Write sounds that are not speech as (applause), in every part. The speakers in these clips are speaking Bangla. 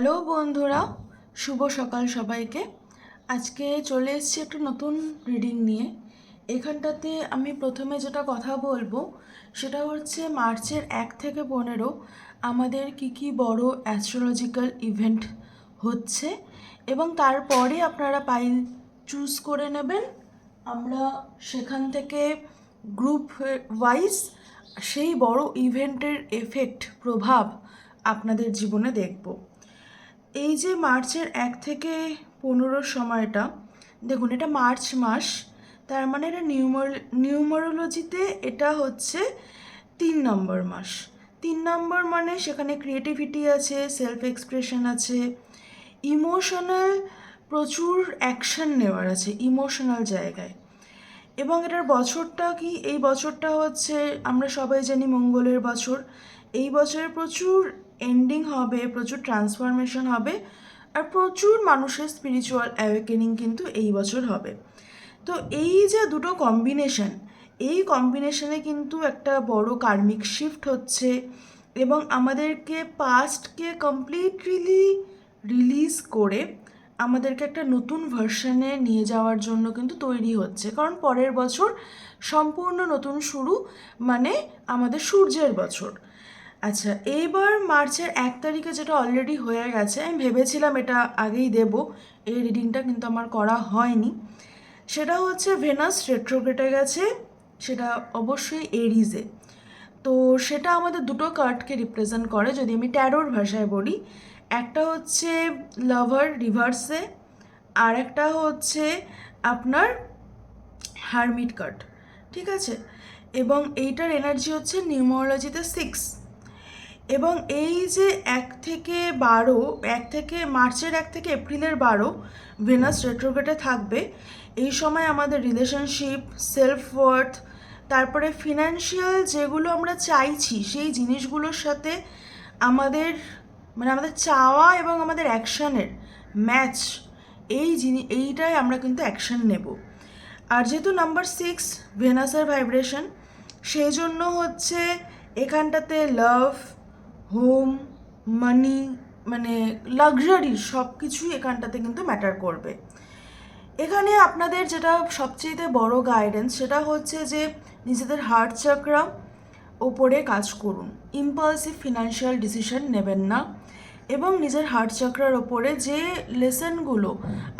হ্যালো বন্ধুরা, শুভ সকাল সবাইকে। আজকে চলে এসেছি একটা নতুন রিডিং নিয়ে। এখানটাতে আমি প্রথমে যেটা কথা বলব, সেটা হচ্ছে মার্চের এক থেকে পনেরো আমাদের কি কি বড় অ্যাস্ট্রোলজিক্যাল ইভেন্ট হচ্ছে এবং তারপরে আপনারা পাইল চুজ করে নেবেন। আমরা সেখান থেকে গ্রুপ ওয়াইজ সেই বড় ইভেন্টের এফেক্ট প্রভাব আপনাদের জীবনে দেখব। এই যে মার্চের এক থেকে পনেরোর সময়টা, দেখুন এটা মার্চ মাস, তার মানে এটা নিউমার, নিউমারোলজিতে এটা হচ্ছে তিন নম্বর মাস। তিন নম্বর মানে সেখানে ক্রিয়েটিভিটি আছে সেলফ এক্সপ্রেশন আছে, ইমোশনাল প্রচুর অ্যাকশন নেওয়ার আছে, ইমোশনাল জায়গায়। এবং এটার বছরটা কি, এই বছরটা হচ্ছে, আমরা সবাই জানি মঙ্গলের বছর, এই বছরে প্রচুর এন্ডিং হবে, প্রচুর ট্রান্সফরমেশন হবে আর প্রচুর মানুষের স্পিরিচুয়াল অ্যাওয়েকেনিং কিন্তু এই বছর হবে। তো এই যে দুটো কম্বিনেশন এই কম্বিনেশনে কিন্তু একটা বড় কার্মিক শিফট হচ্ছে এবং আমাদেরকে পাস্টকে কমপ্লিটলি রিলিজ করে আমাদেরকে একটা নতুন ভার্সনে নিয়ে যাওয়ার জন্য কিন্তু তৈরি হচ্ছে। কারণ পরের বছর সম্পূর্ণ নতুন শুরু মানে আমাদের সূর্যের বছর। আচ্ছা এইবার মার্চের এক তারিখে যেটা অলরেডি হয়ে গেছে, আমি ভেবেছিলাম এটা আগেই দেব, এই রিডিংটা কিন্তু আমার করা হয়নি। সেটা হচ্ছে ভেনাস রেট্রোগ্রেটে গেছে, সেটা অবশ্যই এরিজে তো সেটা আমাদের দুটো কার্ডকে রিপ্রেজেন্ট করে, যদি আমি ট্যারোর ভাষায় বলি। একটা হচ্ছে লাভার রিভার্সে আর একটা হচ্ছে আপনার হারমিট কার্ড ঠিক আছে? এবং এইটার এনার্জি হচ্ছে নিউমোলজিতে সিক্স এবং এই যে এক থেকে বারো, এক থেকে মার্চের এক থেকে এপ্রিলের বারো ভেনাস রেট্রোগেটে থাকবে। এই সময় আমাদের রিলেশনশিপ সেলফ ওয়ার্থ তারপরে ফিনান্সিয়াল যেগুলো আমরা চাইছি, সেই জিনিসগুলোর সাথে আমাদের মানে আমাদের চাওয়া এবং আমাদের অ্যাকশানের ম্যাচ এই জিনিস এইটাই আমরা কিন্তু অ্যাকশান নেব। আর যেহেতু নাম্বার সিক্স ভেনাসের ভাইব্রেশন সেই জন্য হচ্ছে এখানটাতে লাভ হোম মানি মানে লাক্সারি সব কিছুই এখানটাতে কিন্তু ম্যাটার করবে। এখানে আপনাদের যেটা সবচেয়ে বড় গাইডেন্স সেটা হচ্ছে যে নিজেদের হার্ট চাকরা ওপরে কাজ করুন। ইম্পালসিভ ফিনান্সিয়াল ডিসিশন নেবেন না এবং নিজের হার্ট চক্রার ওপরে যে লেসনগুলো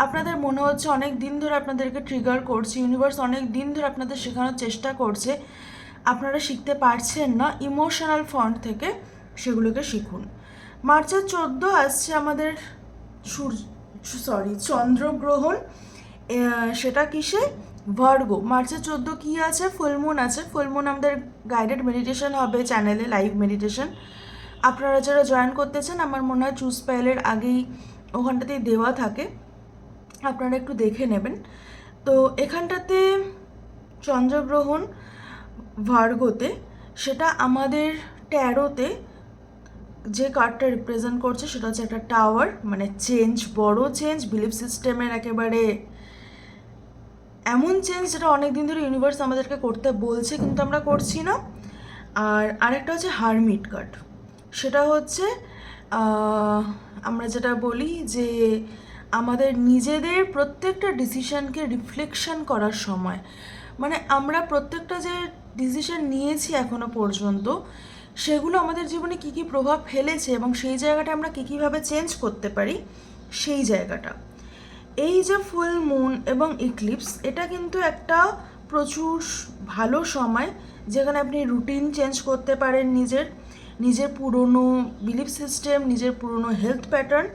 আপনাদের মনে হচ্ছে অনেক দিন ধরে আপনাদেরকে ট্রিগার করছে ইউনিভার্স অনেক দিন ধরে আপনাদের শেখানোর চেষ্টা করছে, আপনারা শিখতে পারছেন না ইমোশনাল ফন্ট থেকে সেগুলোকে শিখুন। মার্চের চোদ্দ আসছে আমাদের সূর্য সরি, চন্দ্রগ্রহণ। সেটা কিসে? ভার্গো। মার্চের চোদ্দ কী আছে? ফুলমুন আছে। ফুলমুন আমাদের গাইডেড মেডিটেশন হবে চ্যানেলে লাইভ মেডিটেশন আপনারা যারা জয়েন করতে চান আমার মনে হয় চুজ পাইলের আগেই ওখানটাতেই দেওয়া থাকে। আপনারা একটু দেখে নেবেন। তো এখানটাতে চন্দ্রগ্রহণ ভার্গোতে, সেটা আমাদের ট্যারোতে যে কার্ডটা রিপ্রেজেন্ট করছে সেটা হচ্ছে একটা টাওয়ার মানে চেঞ্জ বড় চেঞ্জ বিলিফ সিস্টেমের একেবারে এমন চেঞ্জ যেটা অনেক দিন ধরে ইউনিভার্স আমাদেরকে করতে বলছে কিন্তু আমরা করছি না। আর আরেকটা হচ্ছে হারমিট কার্ড সেটা হচ্ছে আমরা যেটা বলি যে আমাদের নিজেদের প্রত্যেকটা ডিসিশনকে রিফ্লেকশন করার সময় মানে আমরা প্রত্যেকটা যে ডিসিশন নিয়েছি এখনও পর্যন্ত সেগুলো আমাদের জীবনে কী কী প্রভাব ফেলেছে এবং সেই জায়গাটা আমরা কী কীভাবে চেঞ্জ করতে পারি, সেই জায়গাটা। এই যে ফুল মুন এবং ইক্লিপস এটা কিন্তু একটা প্রচুর ভালো সময়, যেখানে আপনি রুটিন চেঞ্জ করতে পারেন নিজের। নিজের পুরনো বিলিফ সিস্টেম নিজের পুরনো হেলথ প্যাটার্ন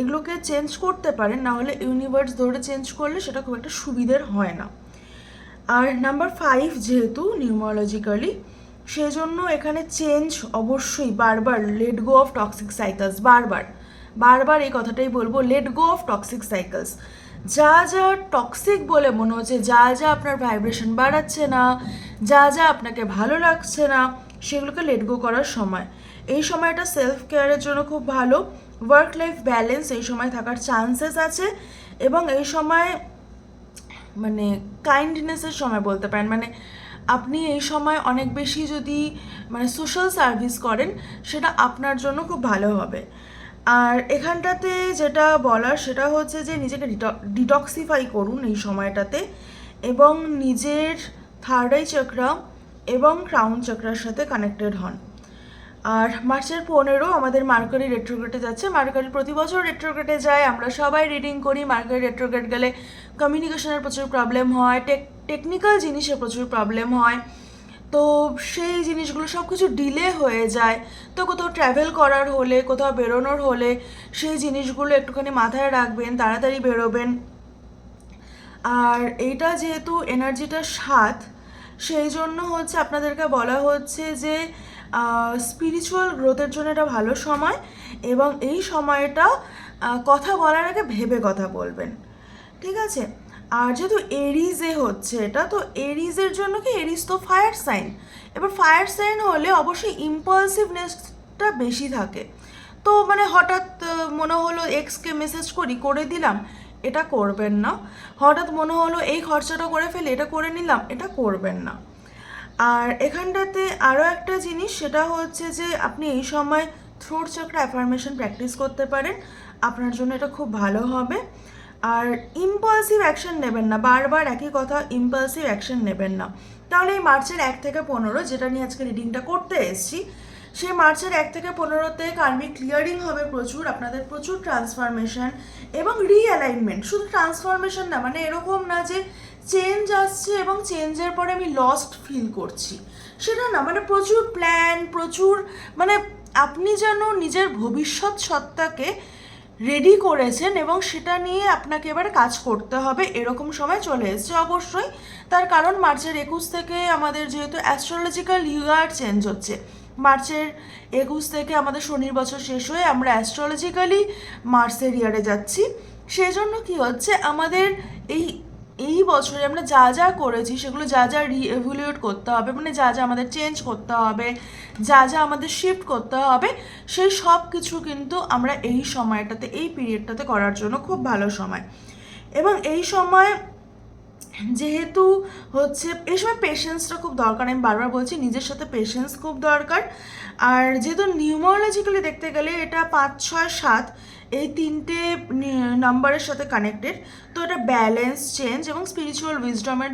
এগুলোকে চেঞ্জ করতে পারেন। না হলে ইউনিভার্স ধরে চেঞ্জ করলে সেটা খুব একটা সুবিধের হয় না। আর নাম্বার ফাইভ যেহেতু নিউমোলজিক্যালি সেজন্য এখানে চেঞ্জ অবশ্যই বারবার let go of toxic cycles বারবার। বারবার এই কথাটাই বলব let go of toxic cycles যা যা টক্সিক বলে মনে হচ্ছে, যা যা আপনার ভাইব্রেশন বাড়াচ্ছে না, যা যা আপনাকে ভালো লাগছে না, সেগুলোকে লেট গো করার সময়। এই সময়টা সেলফ কেয়ারের জন্য খুব ভালো। ওয়ার্ক লাইফ ব্যালেন্স এই সময় থাকার চান্সেস আছে এবং এই সময় মানে কাইন্ডনেসের সময় বলতে পারেন মানে আপনি এই সময় অনেক বেশি যদি মানে সোশ্যাল সার্ভিস করেন, সেটা আপনার জন্য খুব ভালো হবে। আর এখানটাতে যেটা বলার, সেটা হচ্ছে যে নিজেকে ডিটক্সিফাই করুন এই সময়টাতে এবং নিজের থার্ড আই চক্রা এবং ক্রাউন চক্রার সাথে কানেক্টেড হন। আর মার্চের পনেরো আমাদের মার্কারি রেট্রোগ্রেটে যাচ্ছে। মার্কারি প্রতি বছর রেট্রোগ্রেটে যায়। আমরা সবাই রিডিং করি। মার্কারি রেট্রোগ্রেট গেলে কমিউনিকেশনের প্রচুর প্রবলেম হয়। টেক টেকনিক্যাল জিনিসে প্রচুর প্রবলেম হয়। তো সেই জিনিসগুলো সব কিছু ডিলে হয়ে যায়। তো কোথাও ট্র্যাভেল করার হলে, কোথাও বেরোনোর হলে, সেই জিনিসগুলো একটুখানি মাথায় রাখবেন, তাড়াতাড়ি বেরোবেন। আর এইটা যেহেতু এনার্জিটা সাত, সেই জন্য হচ্ছে আপনাদেরকে বলা হচ্ছে যে স্পিরিচুয়াল গ্রোথের জন্য এটা ভালো সময় এবং এই সময়টা কথা বলার আগে ভেবে কথা বলবেন। ঠিক আছে? আর যেহেতু এরিজে হচ্ছে এটা, তো এরিজের জন্য কি এরিজ তো ফায়ার সাইন এবার ফায়ার সাইন হলে অবশ্যই ইম্পালসিভনেসটা বেশি থাকে। তো মানে হঠাৎ মনে হলো এক্সকে মেসেজ করি, করে দিলাম, এটা করবেন না। হঠাৎ মনে হলো এই খরচাটা করে ফেলে, এটা করে নিলাম, এটা করবেন না। আর এখানটাতে আরও একটা জিনিস, সেটা হচ্ছে যে আপনি এই সময় থ্রোট চক্র অ্যাফার্মেশন প্র্যাকটিস করতে পারেন। আপনার জন্য এটা খুব ভালো হবে। আর ইম্পালসিভ অ্যাকশন নেবেন না, বারবার একই কথা ইম্পালসিভ অ্যাকশন নেবেন না। তাহলে এই মার্চের এক থেকে পনেরো, যেটা নিয়ে আজকে রিডিংটা করতে এসেছি, সেই মার্চের এক থেকে পনেরোতে কার্মিক ক্লিয়ারিং হবে প্রচুর, আপনাদের প্রচুর ট্রান্সফরমেশন এবং রিঅ্যালাইনমেন্ট শুধু ট্রান্সফরমেশন না মানে এরকম না যে চেঞ্জ আসছে এবং চেঞ্জের পরে আমি লস্ট ফিল করছি। সেটা না মানে প্রচুর প্ল্যান প্রচুর মানে আপনি যেন নিজের ভবিষ্যৎ সত্তাকে রেডি করেছেন এবং সেটা নিয়ে আপনাকে এবার কাজ করতে হবে। এরকম সময় চলে এসছে অবশ্যই। তার কারণ মার্চের একুশ থেকে আমাদের যেহেতু অ্যাস্ট্রোলজিক্যাল ইয়ার চেঞ্জ হচ্ছে, মার্চের একুশ থেকে আমাদের শনির বছর শেষ হয়ে আমরা অ্যাস্ট্রোলজিক্যালি মার্চের ইয়ারে যাচ্ছি। সেই জন্য কী হচ্ছে, আমাদের এই এই বছরে আমরা যা যা করেছি, সেগুলো যা যা রিএভলিউট করতে হবে মানে যা যা আমাদের চেঞ্জ করতে হবে, যা যা আমাদের শিফট করতে হবে, সেই সব কিছু কিন্তু আমরা এই সময়টাতে, এই পিরিয়ডটাতে করার জন্য খুব ভালো সময়। এবং এই সময় যেহেতু হচ্ছে, এই সময় পেশেন্সটা খুব দরকার, আমি বারবার বলছি নিজের সাথে পেশেন্স খুব দরকার। আর যেহেতু নিউমোলজিক্যালি দেখতে গেলে এটা পাঁচ, ছয়, সাত, এই তিনটে নাম্বারের সাথে কানেক্টেড তো এটা ব্যালেন্স চেঞ্জ এবং স্পিরিচুয়াল উইজডমের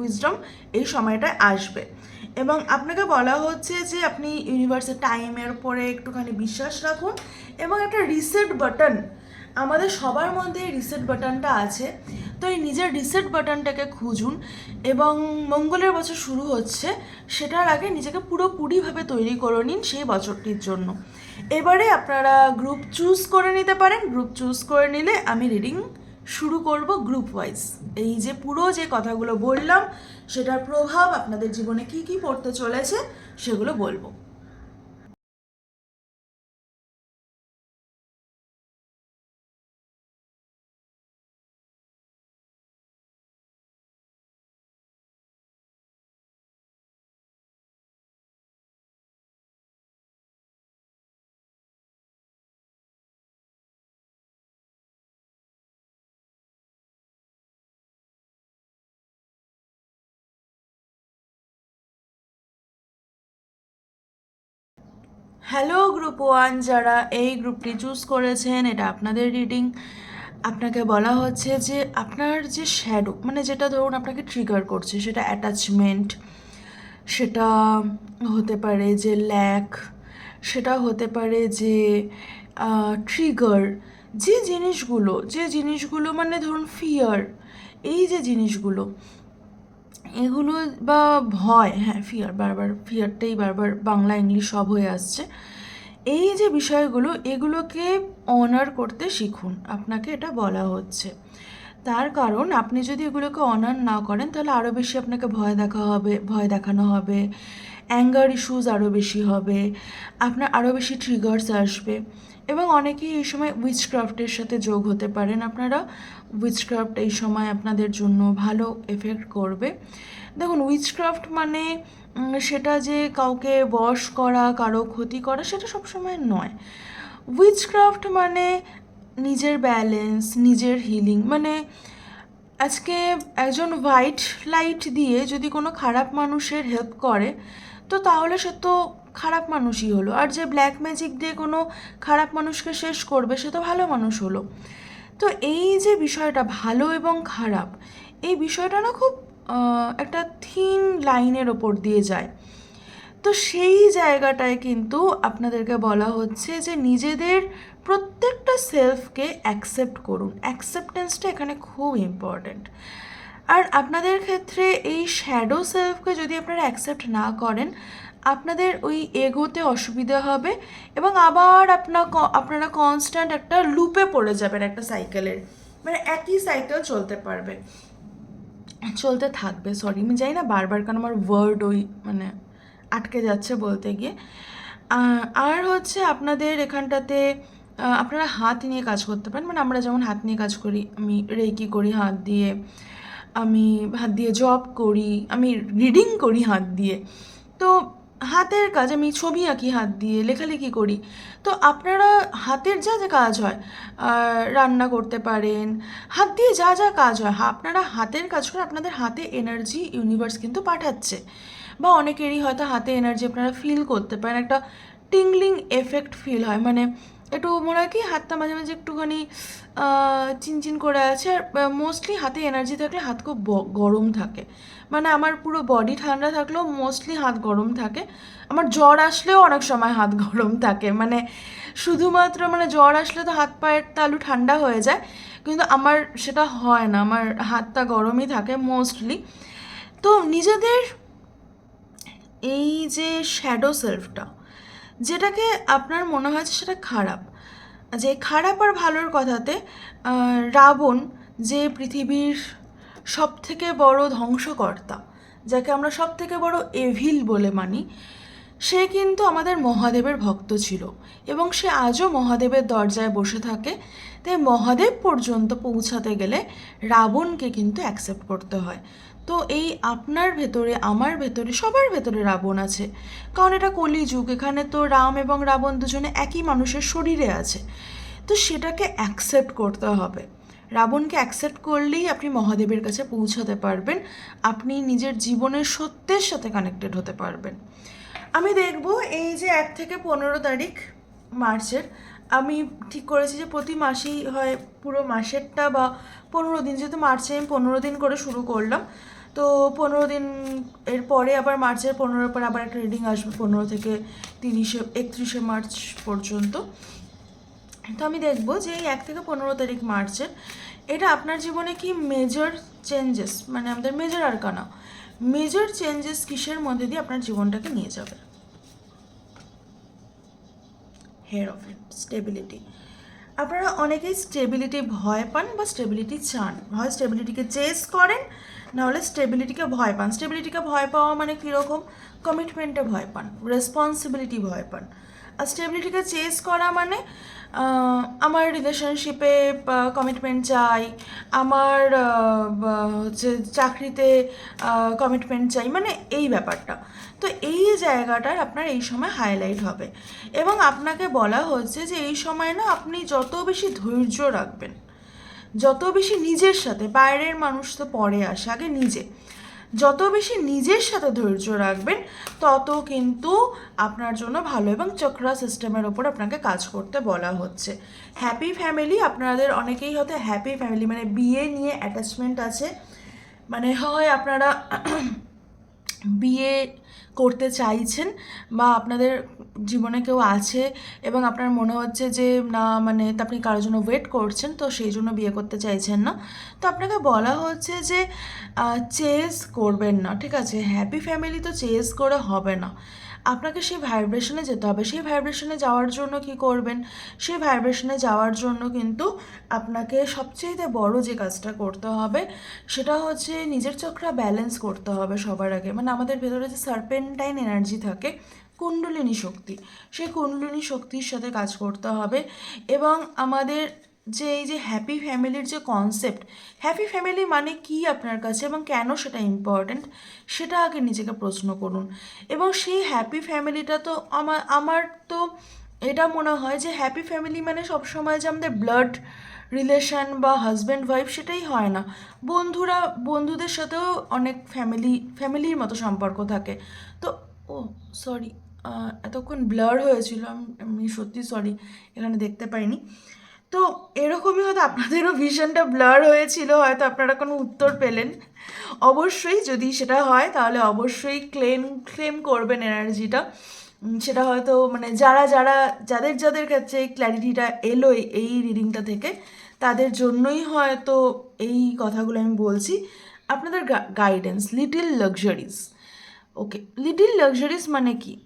উইজডম এই সময়টায় আসবে। এবং আপনাকে বলা হচ্ছে যে আপনি ইউনিভার্সের টাইমের উপরে একটুখানি বিশ্বাস রাখুন এবং একটা রিসেট বাটন আমাদের সবার মধ্যে রিসেট বাটনটা আছে। তো এই নিজের রিসেট বাটনটাকে খুঁজুন এবং মঙ্গলের বছর শুরু হচ্ছে, সেটার আগে নিজেকে পুরোপুরিভাবে তৈরি করে নিন সেই বছরটির জন্য। এবারে আপনারা গ্রুপ চুজ করে নিতে পারেন গ্রুপ চুজ করে নিলে আমি রিডিং শুরু করব গ্রুপ ওয়াইজ এই যে পুরো যে কথাগুলো বললাম, সেটার প্রভাব আপনাদের জীবনে কি কি পড়তে চলেছে, সেগুলো বলব। হ্যালো গ্রুপ ওয়ান যারা এই গ্রুপটি চুজ করেছেন, এটা আপনাদের রিডিং আপনাকে বলা হচ্ছে যে আপনার যে শ্যাডো মানে যেটা ধরুন আপনাকে ট্রিগার করছে, সেটা অ্যাটাচমেন্ট সেটা হতে পারে যে ল্যাক সেটা হতে পারে যে ট্রিগার যে জিনিসগুলো যে জিনিসগুলো মানে ধরুন ফিয়ার এই যে জিনিসগুলো এগুলো বা ভয় হ্যাঁ ফিয়ার বারবার ফিয়ারটাই বারবার বাংলা ইংলিশ সব হয়ে আসছে। এই যে বিষয়গুলো, এগুলোকে অনার করতে শিখুন, আপনাকে এটা বলা হচ্ছে। তার কারণ, আপনি যদি এগুলোকে অনার না করেন, তাহলে আরও বেশি আপনাকে ভয় দেখা হবে, ভয় দেখানো হবে অ্যাঙ্গার ইস্যুজ আরও বেশি হবে, আপনার আরও বেশি ট্রিগার্স আসবে। এবং অনেকেই এই সময় উইচক্রাফটের সাথে যোগ হতে পারেন। আপনারা উইচক্রাফট এই সময় আপনাদের জন্য ভালো এফেক্ট করবে। দেখুন উইচক্রাফট মানে সেটা যে কাউকে বশ করা, কারও ক্ষতি করা, সেটা সবসময় নয়। উইচক্রাফট মানে নিজের ব্যালেন্স নিজের হিলিং মানে আজকে একজন হোয়াইট লাইট দিয়ে যদি কোনো খারাপ মানুষের হেল্প করে, তো তাহলে সে তো খারাপ মানুষই হলো। আর যে ব্ল্যাক ম্যাজিক দিয়ে কোনো খারাপ মানুষকে শেষ করবে, সে তো ভালো মানুষ হলো। তো এই যে বিষয়টা ভালো এবং খারাপ, এই বিষয়টা না খুব একটা থিন লাইনের ওপর দিয়ে যায়। তো সেই জায়গাটায় কিন্তু আপনাদেরকে বলা হচ্ছে যে নিজেদের প্রত্যেকটা সেলফকে অ্যাকসেপ্ট করুন। অ্যাকসেপ্টেন্সটা এখানে খুব ইম্পর্ট্যান্ট। আর আপনাদের ক্ষেত্রে এই শ্যাডো সেলফকে যদি আপনারা অ্যাকসেপ্ট না করেন আপনাদের ওই এগোতে অসুবিধা হবে এবং আবার আপনার আপনারা কনস্ট্যান্ট একটা লুপে পড়ে যাবেন একটা সাইকেলের মানে একই সাইকেল চলতে পারবে। চলতে থাকবে সরি আমি জানি না বারবার কারণ আমার ওয়ার্ড ওই মানে আটকে যাচ্ছে বলতে গিয়ে। আর হচ্ছে আপনাদের এখানটাতে আপনারা হাত নিয়ে কাজ করতে পারেন। মানে আমরা যেমন হাত নিয়ে কাজ করি, আমি রেকি করি হাত দিয়ে, আমি হাত দিয়ে জব করি, আমি রিডিং করি হাত দিয়ে। তো হাতের কাজ, আমি ছবি আঁকি হাত দিয়ে, লেখালেখি করি। তো আপনারা হাতের যা যা কাজ হয় রান্না করতে পারেন, হাত দিয়ে যা যা কাজ হয় আপনারা হাতের কাজ করে আপনাদের হাতে এনার্জি ইউনিভার্স কিন্তু পাঠাচ্ছে। বা অনেকেরই হয়তো হাতে এনার্জি আপনারা ফিল করতে পারেন, একটা টিংলিং এফেক্ট ফিল হয়। মানে একটু মনে হয় কি, হাতটা মাঝে মাঝে একটুখানি চিনচিন করে আছে আর মোস্টলি হাতে এনার্জি থাকলে হাত খুব গরম থাকে। মানে আমার পুরো বডি ঠান্ডা থাকলেও মোস্টলি হাত গরম থাকে। আমার জ্বর আসলেও অনেক সময় হাত গরম থাকে। মানে শুধুমাত্র মানে জ্বর আসলে তো হাত পায়ের তালু ঠান্ডা হয়ে যায়, কিন্তু আমার সেটা হয় না। আমার হাতটা গরমই থাকে মোস্টলি তো নিজেদের এই যে শ্যাডো সেলফটা যেটাকে আপনার মনে হয় সেটা খারাপ যে খারাপ আর ভালোর কথাতে রাবণ যে পৃথিবীর সব থেকে বড় ধ্বংসকর্তা, যাকে আমরা সব থেকে বড় এভিল বলে মানি, সে কিন্তু আমাদের মহাদেবের ভক্ত ছিল এবং সে আজও মহাদেবের দরজায় বসে থাকে। তাই মহাদেব পর্যন্ত পৌঁছাতে গেলে রাবণকে কিন্তু অ্যাকসেপ্ট করতে হয়। তো এই আপনার ভেতরে, আমার ভেতরে, সবার ভেতরে রাবণ আছে। কারণ এটা কলিযুগ, এখানে তো রাম এবং রাবণ দুজনে একই মানুষের শরীরে আছে। তো সেটাকে অ্যাকসেপ্ট করতে হবে। রাবণকে অ্যাকসেপ্ট করলেই আপনি মহাদেবের কাছে পৌঁছাতে পারবেন। আপনি নিজের জীবনের সত্যের সাথে কানেক্টেড হতে পারবেন। আমি দেখব এই যে এক থেকে পনেরো তারিখ মার্চের আমি ঠিক করেছি যে প্রতি মাসেই হয় পুরো মাসেরটা বা পনেরো দিন, যেহেতু মার্চে আমি পনেরো দিন করে শুরু করলাম, তো পনেরো দিন এর পরে আবার মার্চের পনেরোর পর আবার একটা রিডিং আসবে পনেরো থেকে তিরিশে, একত্রিশে মার্চ পর্যন্ত। তো আমি দেখব যে এই এক থেকে পনেরো তারিখ মার্চের এটা আপনার জীবনে কি মেজর চেঞ্জেস মানে আমাদের মেজর আর কানা মেজর চেঞ্জেস কিসের মধ্যে দিয়ে আপনার জীবনটাকে নিয়ে যাবে? হেয়ার অফ ইট স্টেবিলিটি আপনারা অনেকেই স্টেবিলিটি ভয় পান বা স্টেবিলিটি চান। হয় স্টেবিলিটিকে চেস করেন, নাহলে স্টেবিলিটিকে ভয় পান। স্টেবিলিটিকে ভয় পাওয়া মানে কীরকম? কমিটমেন্টে ভয় পান রেসপন্সিবিলিটি ভয় পান। স্টেবিলিটিকে চেস করা মানে আমার রিলেশনশিপে কমিটমেন্ট চাই, আমার হচ্ছে চাকরিতে কমিটমেন্ট চাই মানে এই ব্যাপারটা। তো এই জায়গাটার আপনার এই সময় হাইলাইট হবে। এবং আপনাকে বলা হচ্ছে যে এই সময় না আপনি যত বেশি ধৈর্য রাখবেন, যত বেশি নিজের সাথে, বাইরের মানুষ তো পরে আসে, আগে নিজে। যত বেশি নিজের সাথে ধৈর্য রাখবেন, তত কিন্তু আপনার জন্য ভালো এবং চক্রা সিস্টেমের ওপর আপনাকে কাজ করতে বলা হচ্ছে। হ্যাপি ফ্যামিলি আপনাদের অনেকেই হয়তো হ্যাপি ফ্যামিলি মানে বিয়ে নিয়ে অ্যাটাচমেন্ট আছে। মানে হয় আপনারা বিয়ে করতে চাইছেন বা আপনাদের জীবনে কেউ আছে এবং আপনার মনে হচ্ছে যে, না মানে তা আপনি কারোর জন্য ওয়েট করছেন, তো সেই জন্য বিয়ে করতে চাইছেন না। তো আপনাকে বলা হচ্ছে যে চেস করবেন না, ঠিক আছে? হ্যাপি ফ্যামিলি তো চেস করে হবে না। আপনাকে সেই ভাইব্রেশনে যেতে হবে। সেই ভাইব্রেশনে যাওয়ার জন্য কি করবেন? সেই ভাইব্রেশনে যাওয়ার জন্য কিন্তু আপনাকে সবচেয়ে বড় যে কাজটা করতে হবে, সেটা হচ্ছে নিজের চক্রা ব্যালেন্স করতে হবে সবার আগে। মানে আমাদের ভেতরে যে সার্পেন্টাইন এনার্জি থাকে কুণ্ডলিনী শক্তি। সেই কুণ্ডলিনী শক্তির সাথে কাজ করতে হবে এবং আমাদের যে এই যে হ্যাপি ফ্যামিলির যে কনসেপ্ট হ্যাপি ফ্যামিলি মানে কি আপনার কাছে এবং কেন সেটা ইম্পর্ট্যান্ট সেটা আগে নিজেকে প্রশ্ন করুন। এবং সেই হ্যাপি ফ্যামিলিটা তো আমার আমার তো এটা মনে হয় যে হ্যাপি ফ্যামিলি মানে সবসময় যে আমাদের ব্লাড রিলেশন বা হাজব্যান্ড ওয়াইফ সেটাই হয় না। বন্ধুরা, বন্ধুদের সাথেও অনেক ফ্যামিলি ফ্যামিলির মতো সম্পর্ক থাকে। তো, ও সরি এতক্ষণ ব্লার হয়েছিল, আম- সত্যি সরি এখানে দেখতে পাইনি। তো এরকমই হয়তো আপনাদেরও ভিশনটা ব্লার হয়েছিল, হয়তো আপনারা কোনো উত্তর পেলেন। অবশ্যই যদি সেটা হয়, তাহলে অবশ্যই ক্লেম ক্লেম করবেন এনার্জিটা সেটা হয়তো মানে যারা যারা, যাদের যাদের কাছে এই ক্ল্যারিটিটা এলো এই রিডিংটা থেকে, তাদের জন্যই হয়তো এই কথাগুলো আমি বলছি। আপনাদের guidance little luxuries okay little luxuries মানে কি?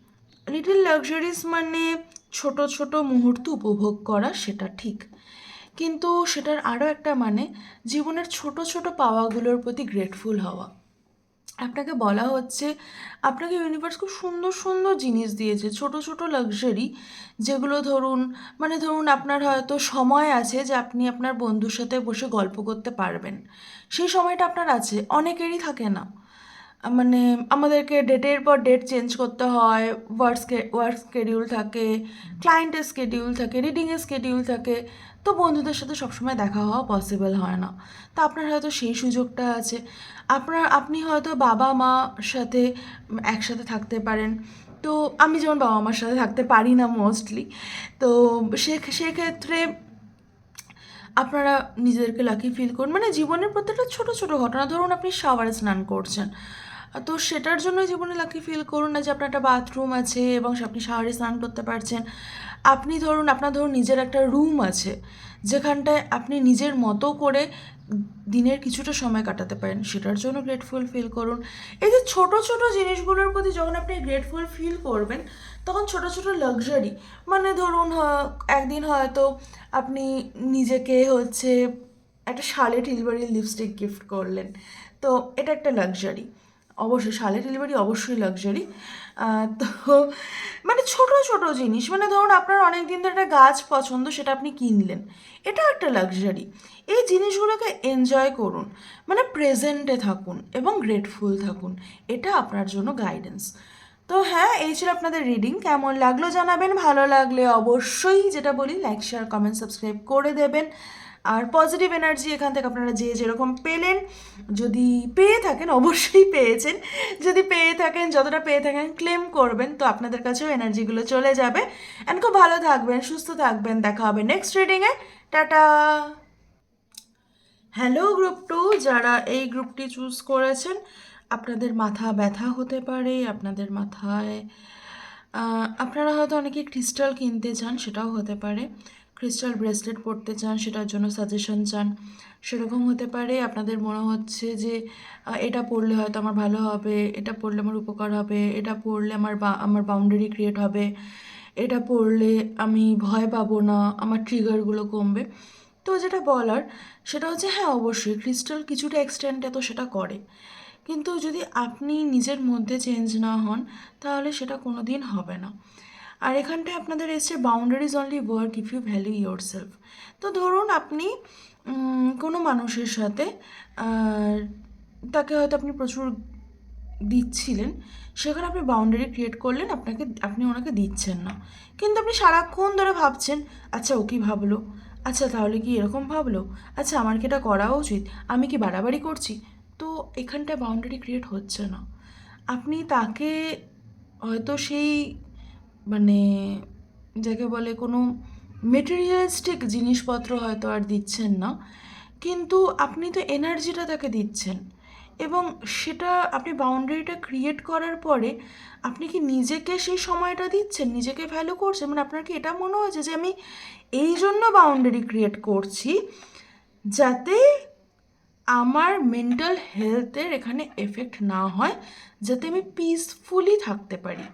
লিটিল লাক্সারিজ মানে ছোট ছোট মুহূর্ত উপভোগ করা, সেটা ঠিক। কিন্তু সেটার আরও একটা মানে জীবনের ছোট ছোট পাওয়াগুলোর প্রতি গ্রেটফুল হওয়া। আপনাকে বলা হচ্ছে, আপনাকে ইউনিভার্স খুব সুন্দর সুন্দর জিনিস দিয়েছে, ছোট ছোট লাক্সারি যেগুলো ধরুন মানে ধরুন আপনার হয়তো সময় আছে যে আপনি আপনার বন্ধুর সাথে বসে গল্প করতে পারবেন। সেই সময়টা আপনার আছে, অনেকেরই থাকে না। মানে আমাদেরকে ডেটের পর ডেট চেঞ্জ করতে হয় ওয়ার্ক ওয়ার্ক স্কেডিউল থাকে ক্লায়েন্টের স্কেডিউল থাকে রিডিংয়ের স্কেডিউল থাকে। তো বন্ধুদের সাথে সবসময় দেখা হওয়া পসিবল হয় না। তো আপনার হয়তো সেই সুযোগটা আছে। আপনার, আপনি হয়তো বাবা মা সাথে একসাথে থাকতে পারেন। তো আমি যেমন বাবা মার সাথে থাকতে পারি না মোস্টলি তো সে, সেক্ষেত্রে আপনারা নিজেদেরকে লাকি ফিল করুন। মানে জীবনের প্রত্যেকটা ছোট ছোট ঘটনা। ধরুন আপনি শাওয়ারে স্নান করছেন। তো সেটার জন্য জীবনে লাকি ফিল করুন না যে আপনার একটা বাথরুম আছে এবং আপনি শাওয়ারে স্নান করতে পারছেন। আপনি ধরুন, আপনার ধরুন নিজের একটা রুম আছে, যেখানটায় আপনি নিজের মতো করে দিনের কিছুটা সময় কাটাতে পারেন। সেটার জন্য গ্রেটফুল ফিল করুন। এই যে ছোটো ছোটো জিনিসগুলোর প্রতি যখন আপনি গ্রেটফুল ফিল করবেন, তখন ছোট ছোট লাক্সারি মানে ধরুন একদিন হয়তো আপনি নিজেকে হচ্ছে একটা শালে টিলবাড়ি লিপস্টিক গিফট করলেন। তো এটা একটা লাক্সারি অবশ্যই শালের ডেলিভারি অবশ্যই লাক্সারি তো মানে ছোট ছোট জিনিস। মানে ধরুন আপনার অনেক দিন ধরে একটা গাছ পছন্দ, সেটা আপনি কিনলেন। এটাও একটা লাক্সারি এই জিনিসগুলোকে এনজয় করুন। মানে প্রেজেন্টে থাকুন এবং গ্রেটফুল থাকুন। এটা আপনার জন্য গাইডেন্স তো হ্যাঁ এই ছিল আপনাদের রিডিং কেমন লাগল জানাবেন? ভালো লাগলে অবশ্যই যেটা বলি লাইক শেয়ার কমেন্ট সাবস্ক্রাইব করে দেবেন। আর পজিটিভ এনার্জি এখান থেকে আপনারা যে যেরকম পেলেন, যদি পেয়ে থাকেন, অবশ্যই পেয়েছেন। যদি পেয়ে থাকেন, যতটা পেয়ে থাকেন ক্লেম করবেন, তো আপনাদের কাছেও এনার্জিগুলো চলে যাবে। অ্যান্ড খুব ভালো থাকবেন, সুস্থ থাকবেন, দেখা হবে নেক্সট রিডিংয়ে টাটা! হ্যালো গ্রুপ টু যারা এই গ্রুপটি চুজ করেছেন, আপনাদের মাথা ব্যথা হতে পারে, আপনাদের মাথায় আপনারা হয়তো অনেকে ক্রিস্টাল কিনতে চান, সেটাও হতে পারে। ক্রিস্টাল ব্রেসলেট পরতে চান, সেটার জন্য সাজেশন চান, সেরকম হতে পারে। আপনাদের মনে হচ্ছে যে এটা পড়লে হয়তো আমার ভালো হবে, এটা পড়লে আমার উপকার হবে, এটা পড়লে আমার বা, আমার বাউন্ডারি ক্রিয়েট হবে, এটা পড়লে আমি ভয় পাবো না, আমার ট্রিগারগুলো কমবে। তো যেটা বলার, সেটা হচ্ছে হ্যাঁ অবশ্যই ক্রিস্টাল কিছুটা এক্সটেন্টে তো সেটা করে। কিন্তু যদি আপনি নিজের মধ্যে চেঞ্জ না হন, তাহলে সেটা কোনো দিন হবে না। আর এখানটায় আপনাদের এসছে boundaries only work if you value yourself তো ধরুন আপনি কোনো মানুষের সাথে তাকে হয়তো আপনি প্রচুর দিচ্ছিলেন, সেখানে আপনি বাউন্ডারি ক্রিয়েট করলেন, আপনাকে, আপনি ওনাকে দিচ্ছেন না। কিন্তু আপনি সারাক্ষণ ধরে ভাবছেন আচ্ছা ও কি ভাবলো? আচ্ছা তাহলে কি এরকম ভাবলো? আচ্ছা আমার কি এটা করা উচিত? আমি কি বাড়াবাড়ি করছি? তো এখানটায় বাউন্ডারি ক্রিয়েট হচ্ছে না। আপনি তাকে হয়তো সেই মানে যাকে বলে কোনো মেটেরিয়ালিস্টিক জিনিসপত্র হয়তো আর দিচ্ছেন না, কিন্তু আপনি তো এনার্জিটা তাকে দিচ্ছেন। এবং সেটা আপনি বাউন্ডারিটা ক্রিয়েট করার পরে আপনি কি নিজেকে সেই সময়টা দিচ্ছেন? নিজেকে ভ্যালু করছেন? মানে আপনার কি এটা মনে হয়েছে যে আমি এই জন্য বাউন্ডারি ক্রিয়েট করছি যাতে আমার মেন্টাল হেলথের এখানে এফেক্ট না হয়, যাতে আমি পিসফুলি থাকতে পারি?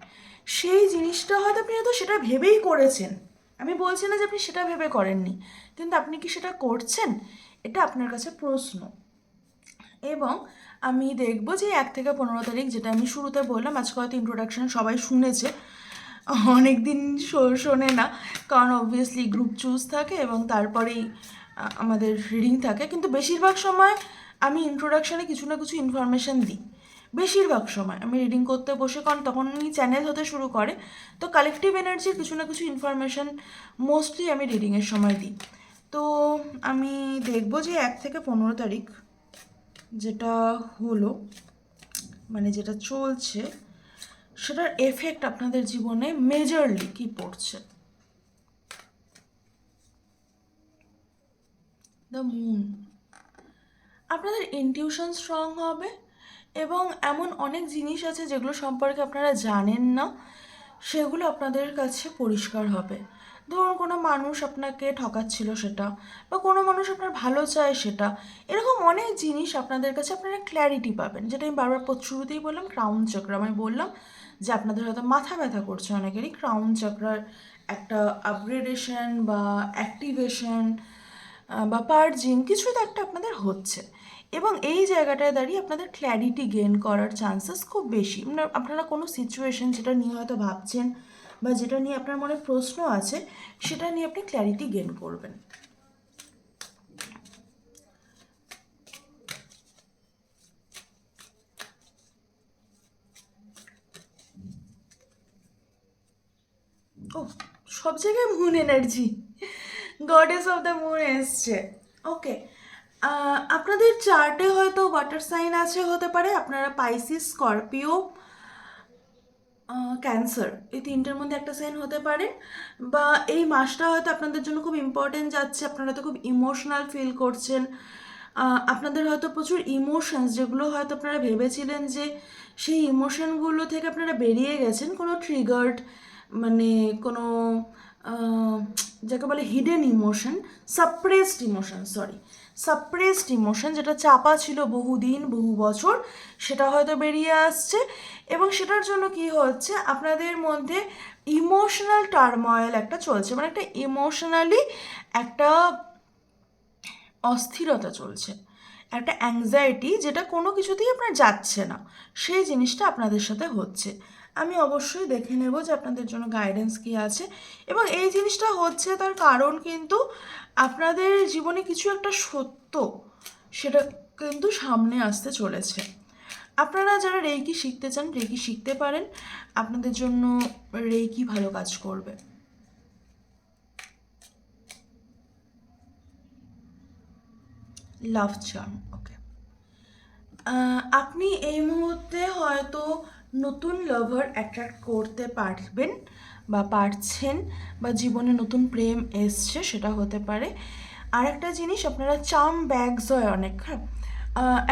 সেই জিনিসটা হয়তো আপনি হয়তো সেটা ভেবেই করেছেন। আমি বলছি না যে আপনি সেটা ভেবে করেননি। কিন্তু আপনি কি সেটা করছেন? এটা আপনার কাছে প্রশ্ন। এবং আমি দেখব যে এক থেকে পনেরো তারিখ যেটা আমি শুরুতে বললাম, আজকে হয়তো ইন্ট্রোডাকশন সবাই শুনেছে। অনেক দিন শোনে না। কারণ অবভিয়াসলি গ্রুপ চুজ থাকে এবং তারপরেই আমাদের রিডিং থাকে। কিন্তু বেশিরভাগ সময় আমি ইন্ট্রোডাকশানে কিছু না কিছু ইনফরমেশান দিই। বেশিরভাগ সময় আমি রিডিং করতে বসে, কারণ তখনই চ্যানেল হতে শুরু করে, তো কালেকটিভ এনার্জির কিছু না কিছু ইনফরমেশান মোস্টলি আমি রিডিংয়ের সময় দিই। তো আমি দেখব যে এক থেকে পনেরো তারিখ যেটা হলো মানে যেটা চলছে, সেটার এফেক্ট আপনাদের জীবনে মেজরলি কি পড়ছে? দ্য মুন আপনাদের ইনটিউশন স্ট্রং হবে এবং এমন অনেক জিনিস আছে যেগুলো সম্পর্কে আপনারা জানেন না, সেগুলো আপনাদের কাছে পরিষ্কার হবে। ধরুন কোনো মানুষ আপনাকে ঠকাচ্ছিল সেটা, বা কোনো মানুষ আপনার ভালো চায় সেটা, এরকম অনেক জিনিস আপনাদের কাছে আপনারা ক্ল্যারিটি পাবেন। যেটা আমি বারবার শুরুতেই বললাম ক্রাউন চক্র আমি বললাম, যে আপনাদের হয়তো মাথা ব্যথা করছে অনেকেরই। ক্রাউন চক্রার একটা আপগ্রেডেশন বা অ্যাক্টিভেশন বা পার্জিং কিছু তো একটা আপনাদের হচ্ছে। এবং এই জায়গাটায় দাঁড়িয়ে আপনাদের ক্ল্যারিটি গেন করার চান্সেস খুব বেশি। আপনারা কোনো সিচুয়েশন যেটা নিয়ে হয়তো ভাবছেন বা যেটা নিয়ে আপনার মনে প্রশ্ন আছে, সেটা নিয়ে আপনি ক্ল্যারিটি গেইন করবেন। ও সব জায়গায় moon energy goddess of the moon এসছে। ওকে আপনাদের চার্টে হয়তো ওয়াটার সাইন আছে হতে পারে। আপনারা পাইসিস স্করপিও ক্যান্সার এই তিনটের মধ্যে একটা সাইন হতে পারে। বা এই মাসটা হয়তো আপনাদের জন্য খুব ইম্পর্টেন্ট যাচ্ছে। আপনারা তো খুব ইমোশনাল ফিল করছেন। আপনাদের হয়তো প্রচুর ইমোশনস যেগুলো হয়তো আপনারা ভেবেছিলেন যে সেই ইমোশনগুলো থেকে আপনারা বেরিয়ে গেছেন। কোনো ট্রিগার্ড মানে কোনো যাকে বলে hidden emotion suppressed emotion sorry suppressed emotion যেটা চাপা ছিল বহুদিন, বহু বছর, সেটা হয়তো বেরিয়ে আসছে। এবং সেটার জন্য কি হচ্ছে? আপনাদের মধ্যে ইমোশনাল টার্ময়েল একটা চলছে। মানে একটা ইমোশনালি একটা অস্থিরতা চলছে। একটা অ্যাংজাইটি যেটা কোনো কিছুতেই আপনার যাচ্ছে না। সেই জিনিসটা আপনাদের সাথে হচ্ছে। আমি অবশ্যই দেখে নেব যে আপনাদের জন্য গাইডেন্স কী আছে। এবং এই জিনিসটা হচ্ছে তার কারণ কিন্তু আপনাদের জীবনে কিছু একটা সত্য, সেটা কিন্তু সামনে আসতে চলেছে। আপনারা যারা রেকি শিখতে চান রেকি শিখতে পারেন। আপনাদের জন্য রেকি ভালো কাজ করবে। লাভ চার্ম ওকে আপনি এই মুহূর্তে হয়তো নতুন লাভার অ্যাট্রাক্ট করতে পারবেন বা পারছেন বা জীবনে নতুন প্রেম এসছে, সেটা হতে পারে। আর একটা জিনিস, আপনারা চার্ম ব্যাগস হয় অনেক হ্যাঁ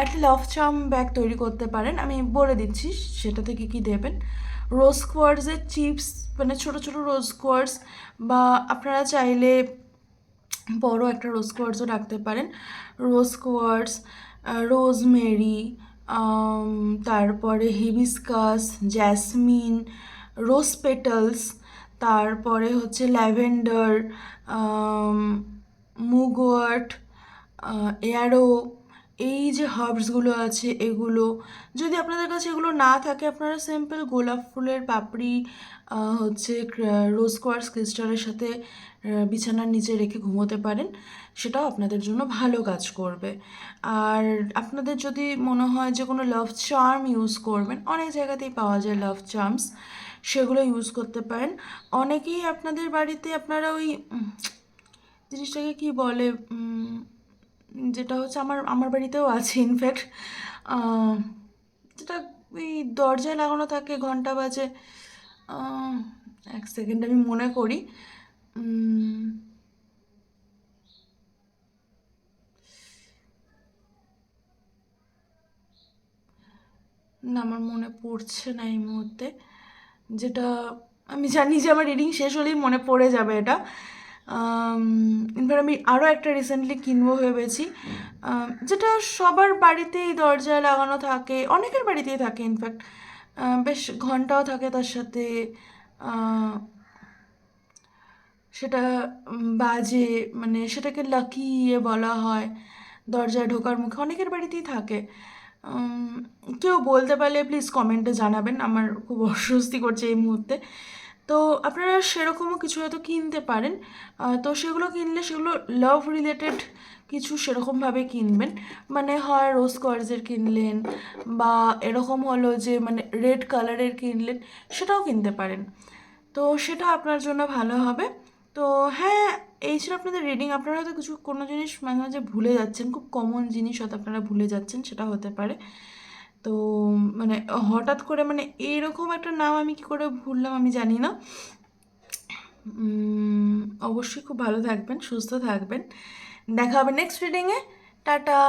একটা লাভ চাম ব্যাগ তৈরি করতে পারেন। আমি বলে দিচ্ছি, সেটা থেকে কি দেবেন? রোজ কোয়ার্সের চিপস মানে ছোট ছোট রোজ কোয়ার্স বা আপনারা চাইলে বড় একটা রোজ কোয়ার্টসও রাখতে পারেন। রোজ কোয়ার্টস রোজমেরি তারপরে হিবিস্কাস জ্যাসমিন রোজ পেটালস তারপরে হচ্ছে ল্যাভেন্ডার মুগওয়ার্ট এয়ারো এই যে হার্বসগুলো আছে এগুলো। যদি আপনাদের কাছে এগুলো না থাকে, আপনারা সিম্পল গোলাপ ফুলের পাপড়ি হচ্ছে রোজ কোয়ার্স ক্রিস্টালের সাথে বিছানার নিচে রেখে ঘুমোতে পারেন। সেটাও আপনাদের জন্য ভালো কাজ করবে। আর আপনাদের যদি মনে হয় যে কোনো লাভ চার্ম ইউজ করবেন, অনেক জায়গাতেই পাওয়া যায় লাভ চার্মস সেগুলো ইউজ করতে পারেন। অনেকেই আপনাদের বাড়িতে আপনারা ওই জিনিসটাকে কি বলে যেটা হচ্ছে আমার আমার বাড়িতেও আছে ইনফ্যাক্ট যেটা ওই দরজায় লাগানো থাকে, ঘণ্টা বাজে এক সেকেন্ড আমি মনে করি না, আমার মনে পড়ছে না এই মুহূর্তে। যেটা আমি জানি যে আমার রিডিং শেষ হলেই মনে পড়ে যাবে এটা। ইনফ্যাক্ট আমি আরও একটা রিসেন্টলি কিনবো ভেবেছি। যেটা সবার বাড়িতেই দরজায় লাগানো থাকে, অনেকের বাড়িতেই থাকে ইনফ্যাক্ট বেশ ঘন্টাও থাকে তার সাথে। সেটা বাজে মানে সেটাকে লাকি ইয়ে বলা হয়, দরজায় ঢোকার মুখে। অনেকের বাড়িতেই থাকে। কেউ বলতে পারলে প্লিজ কমেন্টে জানাবেন, আমার খুব (laughs) অস্বস্তি করছে এই মুহূর্তে। তো আপনারা সেরকমও কিছু হয়তো কিনতে পারেন। তো সেগুলো কিনলে সেগুলো লাভ রিলেটেড কিছু সেরকমভাবে কিনবেন। মানে হয় রোজ কোয়ার্জের কিনলেন বা এরকম হলো যে মানে রেড কালারের কিনলেন, সেটাও কিনতে পারেন। তো সেটা আপনার জন্য ভালো হবে। তো হ্যাঁ এই ছিল আপনাদের রিডিং আপনারা হয়তো কিছু কোনো জিনিস মাঝে মাঝে ভুলে যাচ্ছেন, খুব কমন জিনিস হয়তো আপনারা ভুলে যাচ্ছেন, সেটা হতে পারে। তো মানে হঠাৎ করে মানে এইরকম একটা নাম আমি কি করে ভুললাম আমি জানি না। অবশ্যই খুব ভালো থাকবেন, সুস্থ থাকবেন। দেখা হবে নেক্সট রিডিংয়ে টাটা!